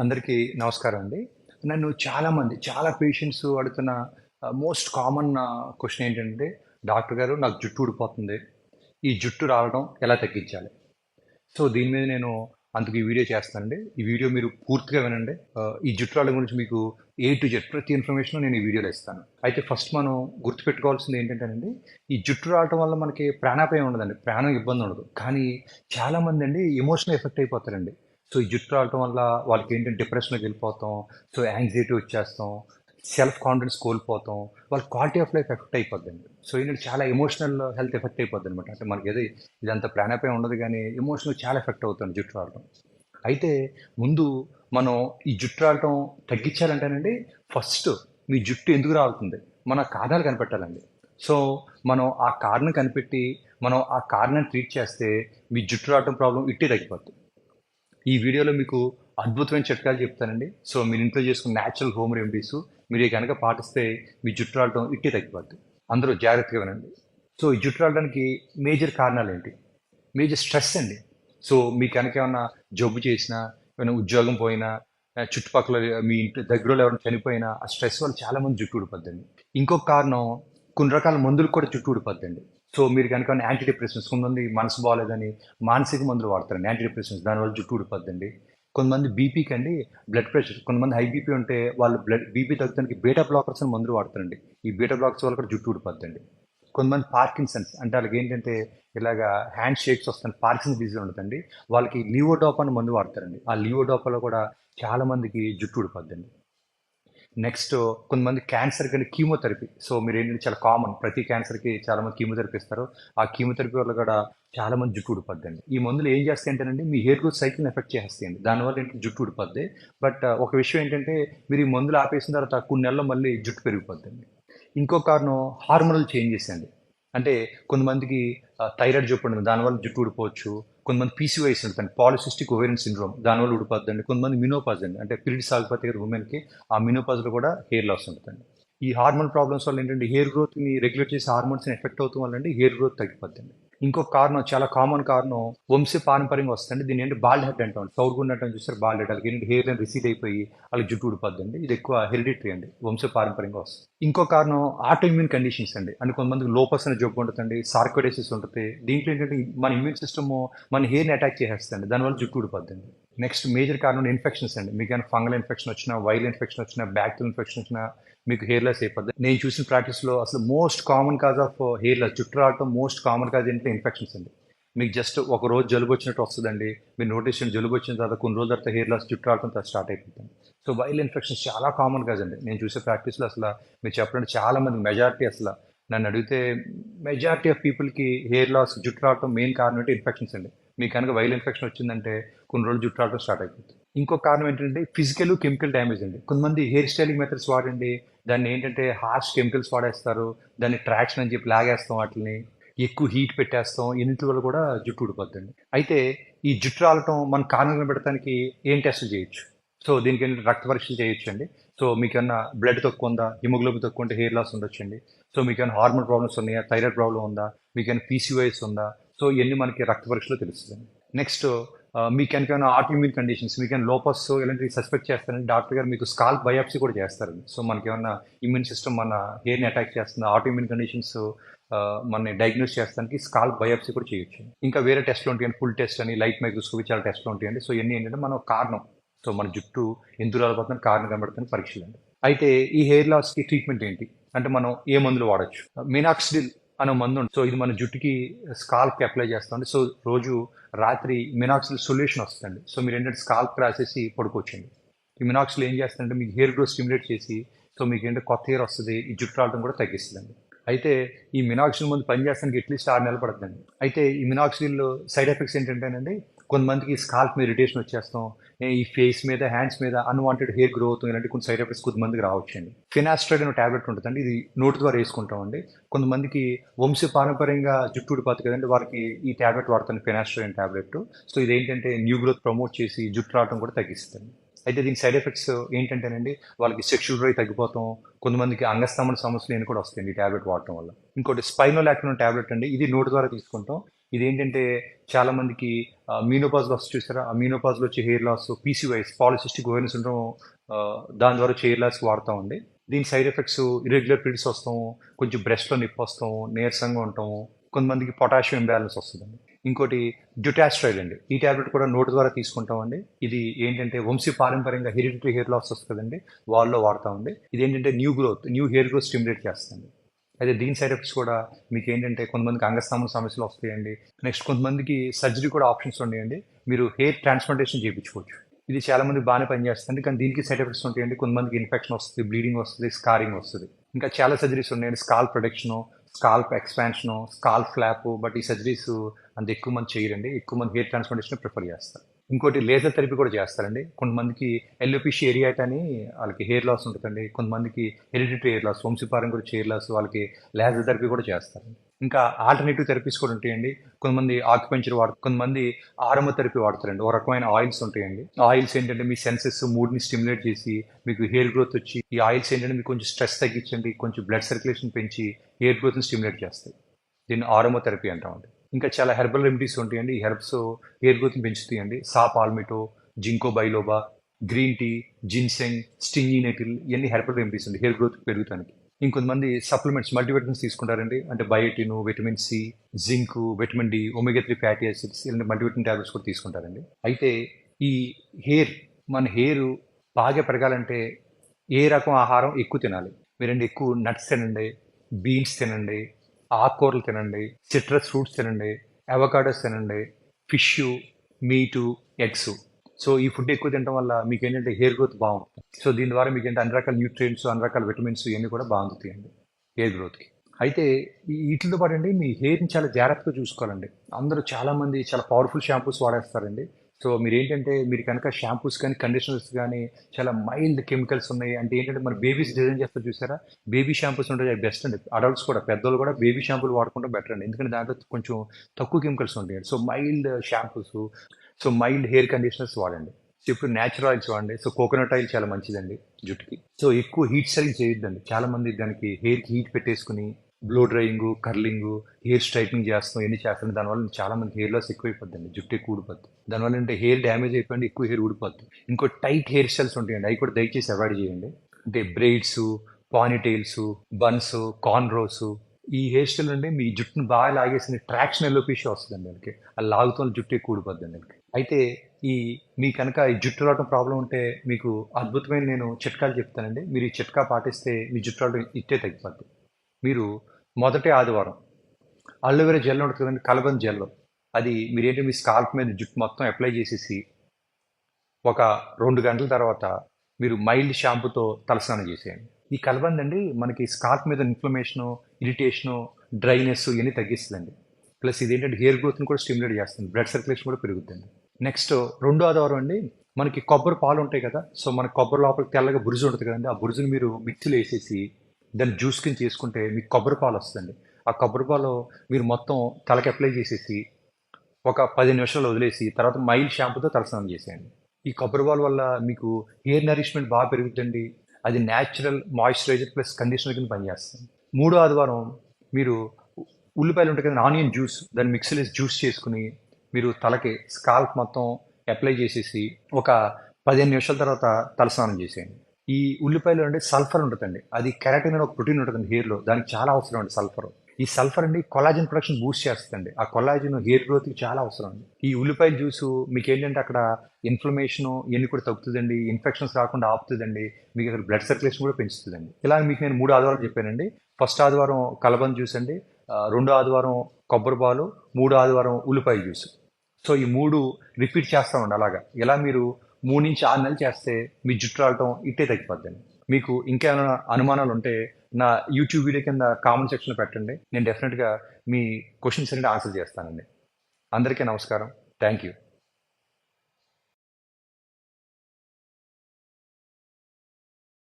అందరికీ నమస్కారం అండి నన్ను చాలామంది చాలా పేషెంట్స్ అడుగుతున్న మోస్ట్ కామన్ క్వశ్చన్ ఏంటంటే డాక్టర్ గారు నాకు జుట్టు ఊడిపోతుంది. ఈ జుట్టు రావడం ఎలా తగ్గించాలి? సో దీని మీద నేను అందుకు ఈ వీడియో చేస్తానండి. ఈ వీడియో మీరు పూర్తిగా వినండి. ఈ జుట్టు రావడం గురించి మీకు ఏ టు జెడ్ ప్రతి ఇన్ఫర్మేషన్ నేను ఈ వీడియోలో ఇస్తాను. అయితే ఫస్ట్ మనం గుర్తుపెట్టుకోవాల్సింది ఏంటంటేనండి ఈ జుట్టు రావడం వల్ల మనకి ప్రాణాపాయం ఉండదండి. ప్రాణం ఇబ్బంది ఉండదు. కానీ చాలామంది అండి ఎమోషనల్ ఎఫెక్ట్ అయిపోతారండి. సో ఈ జుట్టు రావటం వల్ల వాళ్ళకి ఏంటంటే డిప్రెషన్కి వెళ్ళిపోతాం సో యాంగ్జైటీ వచ్చేస్తాం సెల్ఫ్ కాన్ఫిడెన్స్ కోల్పోతాం వాళ్ళ క్వాలిటీ ఆఫ్ లైఫ్ ఎఫెక్ట్ అయిపోద్దండి. సో ఏంటంటే చాలా ఎమోషనల్ హెల్త్ ఎఫెక్ట్ అయిపోద్ది అనమాట అంటే మనకి ఏదో ఇదంతా ప్రాణాపాయం ఉండదు కానీ ఎమోషనల్ చాలా ఎఫెక్ట్ అవుతుంది జుట్టు రావటం అయితే ముందు మనం ఈ జుట్టు రావటం తగ్గించాలంటేనండి ఫస్ట్ మీ జుట్టు ఎందుకు రాలుతుంది? మన కారణాలు కనిపెట్టాలండి. సో మనం ఆ కారణం కనిపెట్టి మనం ఆ కారణాన్ని ట్రీట్ చేస్తే మీ జుట్టు రావటం ప్రాబ్లం ఇట్టే తగ్గిపోతుంది ఈ వీడియోలో మీకు అద్భుతమైన చిట్కాలు చెప్తానండి. సో మీరు ఇంట్లో చేసుకున్న న్యాచురల్ హోమ్ రెమెడీస్ మీరు కనుక పాటిస్తే మీ జుట్టు రావడం ఇట్టే తగ్గిపోద్ది. అందరూ జాగ్రత్తగా వినండి. సో ఈ జుట్టు రావడానికి మేజర్ కారణాలు ఏంటి? మేజర్ స్ట్రెస్ అండి. సో మీకు కనుక ఏమన్నా జబ్బు చేసినా ఏమైనా ఉద్యోగం పోయినా చుట్టుపక్కల మీ ఇంటి దగ్గర ఎవరైనా చనిపోయినా ఆ స్ట్రెస్ వల్ల చాలామంది జుట్టు ఊడిపోద్దండి. ఇంకొక కారణం కొన్ని రకాల మందులు కూడా జుట్టు ఊడిపోద్దండి. సో మీరు కనుక యాంటీ డిప్రెషన్స్ కొంతమంది మనసు బాగాలేదని మానసిక మందులు వాడతారండి యాంటీ డిప్రెషన్స్ దానివల్ల జుట్టు ఊడిపోద్దండి. కొంతమంది బీపీకి అండి బ్లడ్ ప్రెషర్ కొంతమంది హై బీపీ ఉంటే వాళ్ళు బ్లడ్ బీపీ తగ్గడానికి బీటా బ్లాకర్స్ అని మందులు వాడతారండి. ఈ బీటా బ్లాకర్స్ వల్ల కూడా జుట్టు ఊడిపోద్దండి. కొంతమంది పార్కిన్సన్స్ అంటే వాళ్ళకి ఏంటంటే ఇలాగా హ్యాండ్ షేక్స్ వస్తాయి పార్కిన్స్ డిజీజ్ ఉంటుందండి. వాళ్ళకి లీవోడాప్ అని మందు వాడతారండి. ఆ లీవోడాపాలో కూడా చాలా మందికి జుట్టు ఊడిపోద్దండి. నెక్స్ట్ కొంతమంది క్యాన్సర్ కానీ కీమోథెరపీ సో మీరు ఏంటంటే చాలా కామన్ ప్రతి క్యాన్సర్కి చాలా మంది కీమోథెరపీ ఇస్తారు. ఆ కీమోథెరపీ వల్ల కూడా చాలా మంది జుట్టు ఊడిపోద్దండి. ఈ మందులు ఏం చేస్తాయి అంటేనండి మీ హెయిర్ గ్రోత్ సైకిల్ని ఎఫెక్ట్ చేస్తాయండి దానివల్ల ఏంటంటే జుట్టు ఊడిపోద్ది. బట్ uh, ఒక విషయం ఏంటంటే మీరు ఈ మందులు ఆపేసిన తర్వాత కొన్ని నెలల్లో మళ్ళీ జుట్టు పెరిగిపోద్దండి. ఇంకో కారణం హార్మోనల్ చేంజెస్ అండి. అంటే కొంతమందికి uh, థైరాయిడ్ జబ్బు ఉంటుంది. దానివల్ల జుట్టు ఊడిపోవచ్చు. కొంతమంది పీసీవైస్ ఉంటుంది పాలిసిస్టిక్ ఓవేరియన్ సిండ్రోమ్ దానివల్ల ఉడిపోద్దండి కొంతమంది మినోపాజ్ అండి. అంటే పీరియడ్స్ ఆగిపోతే కదా ఉమెన్కి ఆ మినోపాజ్లో కూడా హెయిర్ లాస్ ఉంటుందండి. ఈ హార్మోన్ ప్రాబ్లమ్స్ వల్ల ఏంటంటే హెయిర్ గ్రోత్ని రెగ్యులేట్ చేసే హార్మోన్స్ని ఎఫెక్ట్ అవుతాం వల్ల అండి హెయిర్ గ్రోత్ తగ్గిపోద్దండి. ఇంకొక కారణం చాలా కామన్ కారణం వంశ పారంపర్యంగా వస్తుంది దీని ఏంటి బాల్డ్ హెడ్ అంటాం. సౌడ్ గుండటం చూస్తారు బాల్డ్ హెడ్. వాళ్ళకి హెయిర్ లైన్ రిసీడ్ అయిపోయి వాళ్ళకి జుట్టు ఊడిపోద్దండి. ఇది ఎక్కువ హెరిడిటరీ అండి వంశ పారంపర్యంగా వస్తుంది. ఇంకో కారణం ఆటో ఇమ్యూన్ కండిషన్స్ అండి. అంటే కొంతమందికి లోపస్ అనే జబ్బు ఉంటుందండి సార్కోడైసిస్ ఉంటుంది. దీంట్లో ఏంటంటే మన ఇమ్యూన్ సిస్టమ్ మన హెయిర్ని అటాక్ చేసేస్తుంది దానివల్ల జుట్టు ఊడిపోద్దండి. నెక్స్ట్ మేజర్ కారణం ఇన్ఫెక్షన్స్ అండి. మీకు ఏమైనా ఫంగల్ ఇన్ఫెక్షన్ వచ్చినా వైరల్ ఇన్ఫెక్షన్ వచ్చినా బ్యాక్టీరియల్ ఇన్ఫెక్షన్ వచ్చినా మీకు హెయిర్ లాస్ అయిపోద్ది. నేను చూసిన ప్రాక్టీస్లో అసలు most common cause of hair loss జుట్టు రావడం మోస్ట్ కామన్ కాజ్ ఏంటంటే ఇన్ఫెక్షన్స్ అండి. మీకు జస్ట్ ఒక రోజు జలుబు వచ్చినట్టు వస్తుందండి. మీరు నోటీస్ చేయండి జలుబు వచ్చిన తర్వాత కొన్ని రోజుల తర్వాత హెయిర్ లాస్ జుట్టు రావడం స్టార్ట్ అయిపోతుంది. సో వైల్ ఇన్ఫెక్షన్స్ చాలా కామన్ కాదండి అండి. నేను చూసే ప్రాక్టీస్లో అసలు మీరు చెప్పినట్టు చాలామంది మెజారిటీ అసలు నన్ను అడిగితే మెజారిటీ ఆఫ్ పీపుల్కి హెయిర్ లాస్ జుట్టు రావడం మెయిన్ కారణం ఏంటి? ఇన్ఫెక్షన్స్ అండి. మీకు కనుక వైల్ ఇన్ఫెక్షన్ వచ్చిందంటే కొన్ని రోజులు జుట్టు రావడం స్టార్ట్ అయిపోతుంది. ఇంకో కారణం ఏంటంటే ఫిజికల్ కెమికల్ డ్యామేజ్ అండి. కొంతమంది హెయిర్ స్టైలింగ్ మెథడ్స్ వాడండి. దాన్ని ఏంటంటే హార్ష్ కెమికల్స్ వాడేస్తారు. దాన్ని ట్రాక్షన్ అని చెప్పి లాగేస్తాం వాటిని. ఎక్కువ హీట్ పెట్టేస్తాం ఇన్నింటి వల్ల కూడా జుట్టు ఊడిపోద్దండి. అయితే ఈ జుట్టు రాలటం మన కారణం పెట్టడానికి ఏం టెస్టులు చేయొచ్చు? సో దీనికి ఏంటంటే రక్త పరీక్షలు చేయొచ్చు అండి సో మీకు ఏమన్నా బ్లడ్ తక్కువ ఉందా? హిమోగ్లోబిన్ తక్కువ ఉంటే హెయిర్ లాస్ ఉండొచ్చండి? సో మీకు ఏమైనా హార్మోన్ ప్రాబ్లమ్స్ ఉన్నాయా? థైరాయిడ్ ప్రాబ్లం ఉందా? మీకు ఏమైనా పీసీఓఎస్ ఉందా? సో ఇవన్నీ మనకి రక్త పరీక్షలో తెలుస్తుంది నెక్స్ట్ మీకు కనుక ఏమైనా ఆటోఇమ్యూన్ కండిషన్స్ మీకు ఏమైనా లోపస్ ఇలాంటివి సస్పెక్ట్ చేస్తారండి డాక్టర్ గారు మీకు స్కాల్ బయాప్సీ కూడా చేస్తారండి. సో మనకి ఏమైనా ఇమ్యూన్ సిస్టమ్ మన హెయిర్ని అటాక్ చేస్తుంది? ఆటోఇమ్యూన్ కండిషన్స్ మన డయాగ్నోస్ చేస్తానికి స్కాల్ బయోప్సీ కూడా చేయొచ్చు. ఇంకా వేరే టెస్ట్లు ఉంటాయండి ఫుల్ టెస్ట్ అని లైట్ మైక్రోస్కోపీ చాలా టెస్ట్లు ఉంటాయండి సో ఇవన్నీ ఏంటంటే మనం కారణం. సో మన జుట్టు ఎందుకు రాలిపోతుంది కారణం కనబడుతుంది పరీక్షలు అండి. అయితే ఈ హెయిర్ లాస్కి ట్రీట్మెంట్ ఏంటి? అంటే మనం ఏ మందులు వాడచ్చు? మినాక్సిడిల్ అనే మందు ఉంది. సో ఇది మన జుట్టుకి స్కాల్ప్కి అప్లై చేస్తామండి సో రోజు రాత్రి మినాక్సిల్ సొల్యూషన్ వస్తుంది సో మీరు ఏంటంటే స్కాల్ప్ రాసేసి పడుకోవచ్చండి. ఈ మినాక్సిల్ ఏం చేస్తుందంటే మీకు హెయిర్ గ్రోత్ స్టిమ్యులేట్ చేసి సో మీకు ఏంటంటే కొత్త హెయిర్ వస్తుంది ఈ జుట్టు రావడం కూడా తగ్గిస్తుందండి. అయితే ఈ మినాక్సిల్ ముందు పనిచేస్తానికి ఎట్లీస్ట్ ఆరు నెలలు పడుతుందండి. అయితే ఈ మినాక్సిల్లో సైడ్ ఎఫెక్ట్స్ ఏంటంటేనండి కొంతమందికి స్కాల్ప్ మీద ఇరిటేషన్ వచ్చేస్తాం ఈ ఫేస్ మీద హ్యాండ్స్ మీద అన్వాంటెడ్ హెయిర్ గ్రోత్ ఇలాంటి కొన్ని సైడ్ ఎఫెక్ట్స్ కొంతమందికి రావచ్చండి. ఫినాస్ట్రైడ్ అనే టాబ్లెట్ ఉంటుందండి ఇది నోటి ద్వారా వేసుకుంటామండి. కొంతమందికి వంశ పారంపర్యంగా జుట్టు ఊడిపోతుంది కదండి వారికి ఈ టాబ్లెట్ వాడుతుంది ఫినాస్ట్రైడ్ టాబ్లెట్ సో ఇది ఏంటంటే న్యూ గ్రోత్ ప్రమోట్ చేసి జుట్టు రావడం కూడా తగ్గిస్తుంది. అయితే దీని సైడ్ ఎఫెక్ట్స్ ఏంటంటేనండి వాళ్ళకి సెక్షువల్ డ్రై తగ్గిపోతాం కొంతమందికి అంగస్తంభన సమస్యలు నేను కూడా వస్తాయండి ఈ టాబ్లెట్ వాడటం వల్ల. ఇంకోటి స్పైనల్ యాక్టివ్ టాబ్లెట్ అండి ఇది నోటు ద్వారా తీసుకుంటాం. ఇదేంటంటే చాలా మందికి మీనోపాజ్ లాస్ చూసారా? ఆ మీనోపాజ్లో వచ్చే hair loss PCOS polycystic ovaries ఉండడం దాని ద్వారా వచ్చే హెయిర్ లాస్ వాడతామండి దీని సైడ్ ఎఫెక్ట్స్ ఇరెగ్యులర్ పీరియడ్స్ వస్తాము కొంచెం బ్రెస్ట్లో నొప్పి వస్తాము నీరసంగా ఉంటాము కొంతమందికి పొటాషియం ఇంబ్యాలెన్స్ వస్తుందండి. ఇంకోటి డ్యూటాస్ట్రైడ్ అండి. ఈ టాబ్లెట్ కూడా నోటు ద్వారా తీసుకుంటామండి. ఇది ఏంటంటే వంశీ పారంపర్యంగా హెరిడిటరీ హెయిర్ లాస్ వస్తుందండి వాళ్ళలో వాడతామండి ఇది ఏంటంటే new growth new hair growth stimulate చేస్తుంది. అయితే దీని సైడ్ ఎఫెక్ట్స్ కూడా మీకు ఏంటంటే కొంతమందికి అంగస్తంభన సమస్యలు వస్తాయండి. నెక్స్ట్ కొంతమందికి సర్జరీ కూడా ఆప్షన్స్ ఉన్నాయండి. మీరు హెయిర్ ట్రాన్స్ప్లాంటేషన్ చేయించుకోవచ్చు. ఇది చాలా మంది బాగానే పనిచేస్తుంది కానీ దీనికి సైడ్ ఎఫెక్ట్స్ ఉంటాయండి. కొంతమందికి ఇన్ఫెక్షన్ వస్తుంది బ్లీడింగ్ వస్తుంది స్కారింగ్ వస్తుంది. ఇంకా చాలా సర్జరీస్ ఉన్నాయండి. Scalp reduction scalp expansion scalp flap but ఈ సర్జరీస్ అంత ఎక్కువ మంది చేయరండి. ఎక్కువ మంది హెయిర్ ట్రాన్స్ప్లాంటేషన్ ప్రిఫర్ చేస్తారు. ఇంకోటి లేజర్ థెరపీ కూడా చేస్తారండి. కొంతమందికి ఎల్ఓపిషి ఏరియాట్ అని వాళ్ళకి హెయిర్ లాస్ ఉంటుందండి. కొంతమందికి హెరిడిటరీ హెయిర్ లాస్ వంశీపారం గురించి హెయిర్ లాస్ వాళ్ళకి లేజర్ థెరపీ కూడా చేస్తారండి. ఇంకా ఆల్టర్నేటివ్ థెరపీస్ కూడా ఉంటాయండి. కొంతమంది ఆక్యుపెంచర్ వాడు కొంతమంది ఆరమ థెరపీ వాడతారండి. ఓ రకమైన ఆయిల్స్ ఉంటాయండి. ఆయిల్స్ ఏంటంటే మీ సెన్సెస్ మూడ్ని స్టిమ్యులేట్ చేసి మీకు హెయిర్ గ్రోత్ వచ్చి ఈ ఆయిల్స్ ఏంటంటే మీకు కొంచెం స్ట్రెస్ తగ్గించండి కొంచెం బ్లడ్ సర్క్యులేషన్ పెంచి హెయిర్ గ్రోత్ని స్టిమ్యులేట్ చేస్తాయి. దీన్ని ఆరోమో థెరపీ అంటామండి ఇంకా చాలా హెర్బల్ రెమెడీస్ ఉంటాయండి. ఈ హెర్బ్స్ హెయిర్ గ్రోత్ని పెంచుతాయండి. Saw palmetto ginkgo biloba green tea ginseng stinging nettle ఇవన్నీ హెర్బల్ రెమెడీస్ అండి. హెయిర్ గ్రోత్ పెరుగుతానికి. ఇంకొంతమంది సప్లిమెంట్స్ మల్టీవిటమిన్స్ తీసుకుంటారండి. అంటే biotin vitamin C zinc vitamin D omega three fatty acids ఇలాంటి మల్టీవిటమిన్ టాబ్లెట్స్ కూడా తీసుకుంటారండి. అయితే ఈ హెయిర్ మన హెయిర్ బాగా పెరగాలంటే ఏ రకం ఆహారం ఎక్కువ తినాలి? మీరండి ఎక్కువ నట్స్ తినండి బీన్స్ తినండి ఆకుకూరలు తినండి సిట్రస్ ఫ్రూట్స్ తినండి అవకాడోస్ తినండి ఫిష్ మీటు ఎగ్స్ సో ఈ ఫుడ్ ఎక్కువ తినడం వల్ల మీకు ఏంటంటే హెయిర్ గ్రోత్ బాగుంటుంది. సో దీని ద్వారా మీకు ఏంటంటే అన్ని రకాల న్యూట్రియంట్స్ అన్ని రకాల విటమిన్స్ ఇవన్నీ కూడా బాగుంటాయండి హెయిర్ గ్రోత్కి అయితే ఈ వీటితో పాటు అండి మీ హెయిర్ని చాలా జాగ్రత్తగా చూసుకోవాలండి. అందరూ చాలామంది చాలా పవర్ఫుల్ షాంపూస్ వాడేస్తారండి. సో మీరు ఏంటంటే మీరు కనుక షాంపూస్ కానీ కండిషనర్స్ కానీ చాలా మైల్డ్ కెమికల్స్ ఉన్నాయి. అంటే ఏంటంటే మన బేబీస్ డిజైన్ చేస్తారు చూసారా? బేబీ షాంపూస్ ఉంటాయి బెస్ట్ అండి. అడల్ట్స్ కూడా పెద్దలు కూడా బేబీ షాంపూలు వాడుకుంటే బెటర్ అండి. ఎందుకంటే దాంట్లో కొంచెం తక్కువ కెమికల్స్ ఉంటాయి. So mild shampoos so mild hair conditioners వాడండి. సో ఇప్పుడు న్యాచురల్ ఆయిల్స్ వాడండి. సో కోకోనట్ ఆయిల్ చాలా మంచిదండి జుట్టుకి. సో ఎక్కువ హీట్ సైజ్ చేయొద్దండి. చాలా మంది దానికి హెయిర్కి హీట్ పెట్టేసుకుని blow drying curling hair straightening చేస్తాం ఎన్ని చేస్తాం. దానివల్ల చాలా మంది హెయిర్ లాస్ ఎక్కువైపోద్దండి. జుట్టు ఎక్కువ ఊడిపోద్ది. దానివల్ల అంటే హెయిర్ డ్యామేజ్ అయిపోయింది ఎక్కువ హెయిర్ ఊడిపోద్ది. ఇంకో టైట్ హెయిర్ స్టైల్స్ ఉంటాయండి. అవి కూడా దయచేసి అవాయిడ్ చేయండి. అంటే బ్రెయిడ్స్ పానిటైల్స్ బన్స్ కార్న్రోస్ ఈ హెయిర్ స్టైల్ అండి మీ జుట్టును బాగా లాగేసిన ట్రాక్షన్ ఎల్లోపీషియా వస్తుందండి వాళ్ళకి. ఆ లాగుతున్న జుట్టు ఎక్కువ ఊడిపోద్దండి వాళ్ళకి. అయితే ఈ మీ కనుక ఈ జుట్టు రావడం ప్రాబ్లం ఉంటే మీకు అద్భుతమైన నేను చిట్కాలు చెప్తానండి. మీరు ఈ చిట్కా పాటిస్తే మీ జుట్టు రావడం ఇట్టే తగ్గిపోద్ది. మీరు మొదటి ఆదివారం. అల్లోవెరా జెల్ ఉంటుంది కదండి కలబంద జెల్ అది మీరేంటి మీ స్కాల్ప్ మీద జుట్టు మొత్తం అప్లై చేసేసి ఒక రెండు గంటల తర్వాత మీరు మైల్డ్ షాంపూతో తలస్నానం చేసేయండి. ఈ కలబంద అండి మనకి స్కాల్ప్ మీద ఇన్ఫ్లమేషను ఇరిటేషను డ్రైనెస్ ఇవన్నీ తగ్గిస్తుందండి. ప్లస్ ఇదేంటంటే హెయిర్ గ్రోత్ని కూడా స్టిమ్యులేట్ చేస్తుంది. బ్లడ్ సర్క్యులేషన్ కూడా పెరుగుతుంది నెక్స్ట్ రెండో ఆదివారం అండి మనకి కొబ్బరి పాలు ఉంటాయి కదా. సో మన కొబ్బరి లోపల తెల్లగా బురుజు ఉంటుంది కదండి. ఆ బురుజుని మీరు మిక్సీలో వేసేసి దాన్ని జ్యూస్ కింద చేసుకుంటే మీకు కొబ్బరి పాలు వస్తుంది ఆ కొబ్బరి పాలు మీరు మొత్తం తలకి అప్లై చేసేసి ఒక పది నిమిషాలు వదిలేసి తర్వాత మైల్డ్ షాంపూతో తలస్నానం చేసేయండి. ఈ కొబ్బరి పాలు వల్ల మీకు హెయిర్ నరిష్మెంట్ బాగా పెరుగుతుంది అది న్యాచురల్ మాయిశ్చరైజర్ ప్లస్ కండిషనర్ కింద పనిచేస్తుంది. మూడో ఆదివారం మీరు ఉల్లిపాయలు ఉంటాయి కదా ఆనియన్ జ్యూస్ దాన్ని మిక్సీలో జ్యూస్ చేసుకుని మీరు తలకి స్కాల్ప్ మొత్తం అప్లై చేసేసి ఒక పదిహేను నిమిషాల తర్వాత తలస్నానం చేసేయండి. ఈ ఉల్లిపాయలు అంటే సల్ఫర్ ఉంటుందండి. అది కెరాటిన్ అనే ఒక ప్రోటీన్ ఉంటుంది హెయిర్లో. దానికి చాలా అవసరం అండి సల్ఫర్. ఈ సల్ఫర్ అండి కొలాజిన్ ప్రొడక్షన్ బూస్ట్ చేస్తుందండి. ఆ కొలాజిన్ హెయిర్ గ్రోత్కి చాలా అవసరం అండి. ఈ ఉల్లిపాయల జ్యూస్ మీకు ఏంటంటే అక్కడ ఇన్ఫ్లమేషన్ ఇవన్నీ కూడా తగ్గుతుందండి. ఇన్ఫెక్షన్స్ రాకుండా ఆపుతుందండి. మీకు అక్కడ బ్లడ్ సర్క్యులేషన్ కూడా పెంచుతుందండి. ఇలా మీకు నేను మూడు ఆదివారం చెప్పానండి. ఫస్ట్ ఆదివారం కలబంద జ్యూస్ అండి. రెండో ఆదివారం కొబ్బరి పాలు మూడో ఆదివారం ఉల్లిపాయ జ్యూస్. సో ఈ మూడు రిపీట్ చేస్తామండి అలాగా. ఇలా మీరు మూడు నుంచి ఆరు నెలలు చేస్తే మీ జుట్టు రావటం ఇట్టే తగ్గిపోద్దండి మీకు ఇంకేమైనా అనుమానాలు ఉంటే నా యూట్యూబ్ వీడియో కింద కామెంట్ సెక్షన్లో పెట్టండి. నేను డెఫినెట్గా మీ క్వశ్చన్స్ అనేది ఆన్సర్ చేస్తానండి. అందరికీ నమస్కారం. Thank you